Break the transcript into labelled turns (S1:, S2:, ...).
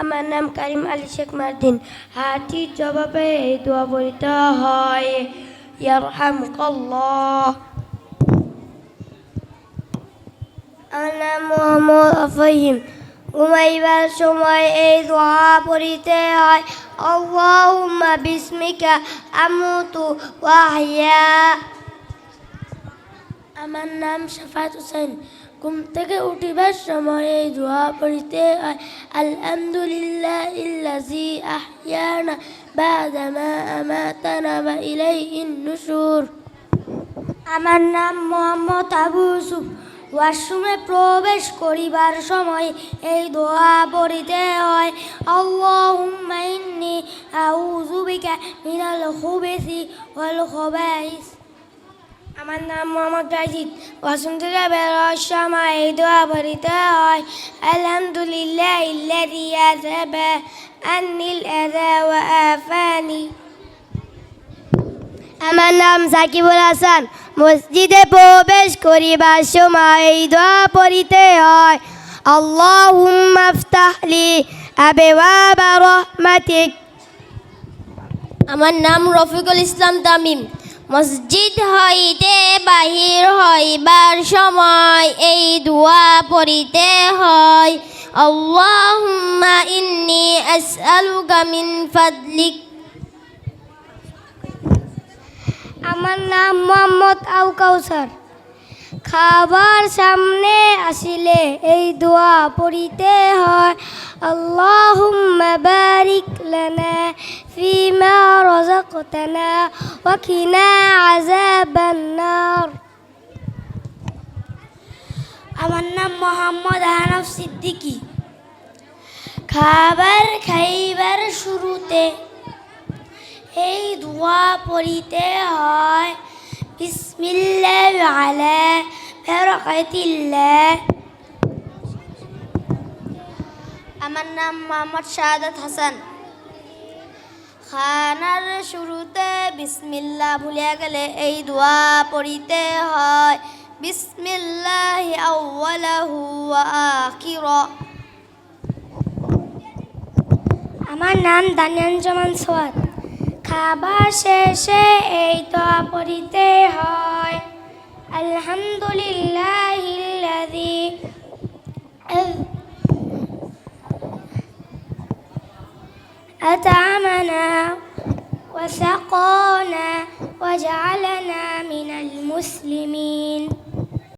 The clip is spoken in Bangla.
S1: আমার নাম কারিম আলী শেখ মার্দিন। হাতির জবাবে এই দোয়া পড়িতে হয়, ইয়ারহামুকাল্লাহ। আমার নাম মোহাম্মদ আফহিম। ঘুমাইবার সময় এই দোয়া পড়িতে হয়, আল্লাহুম্মা বিসমিকা আমুতু ওয়াহইয়া আমার নাম শাফাত হোসেন। ঘুম থেকে উঠিবার সময় এই দোয়া পড়িতে হয়। আলহামদুলিল্লাহ ইল্লাজি আহয়ানা বাদামা আমাতানা ওয়া ইলাইহিন নুশুর আমার নাম মোহাম্মদ আবু ইউসুফ। ওয়াশরুমে প্রবেশ করিবার সময় এই দোয়া পড়িতে হয়। আল্লাহুম্মা ইন্নী আউযু বিকা মিনাল খুবিসি ওয়াল খবাইস। আমার নাম মোহাম্মদ রাজিদ থেকে বেরোর সময় এই দোয়া পড়িতে হয়। আলহামদুলিল্লাহ ইল্লাযী আযাবা আন্নিল আযা ওয়া আমার নাম সাকিবুল হাসান। মসজিদে প্রবেশ করিবার সময় এই দোয়া পড়িতে হয়। আল্লাহুম্মা আফতাহলি আবওয়াবা রাহমাতিক। আমার নাম রফিকুল ইসলাম তামিম। মসজিদ হইতে বাহির হইবার সময় এই দোয়া পড়িতে হয়। আল্লাহুম্মা ইন্নী আসআলুকা মিন ফাদলিক। আমার নাম মোহাম্মদ আউ কাউসার খাবার সামনে আসিলে এই দোয়া পড়িতে হয়। আল্লাহুম্মা বারিক লানা ফিমা রাযাকতানা ওয়া কিনা আযাবান নার আমার নাম মোহাম্মদ আহনাফ সিদ্দিকী খাবার খাইবার শুরুতে এই দোয়া পড়িতে হয়। বিসমিল্লাহ আলা বারাকাতিল্লাহ। আমার নাম মোহাম্মদ শাহাদাত হাসান। খানার শুরুতে বিসমিল্লাহ ভুলিয়া গেলে এই দোয়া পড়িতে হয়। বিসমিল্লাহ আউ্বালাহু ওয়া আখিরা। আমার নাম দানিয়াঞ্জমান সোয়াদ। খাবার শেষে এই দোয়া পড়িতে হয়। আলহামদুলিল্লাহিল্লাযী أطعمنا وسقانا وجعلنا من المسلمين.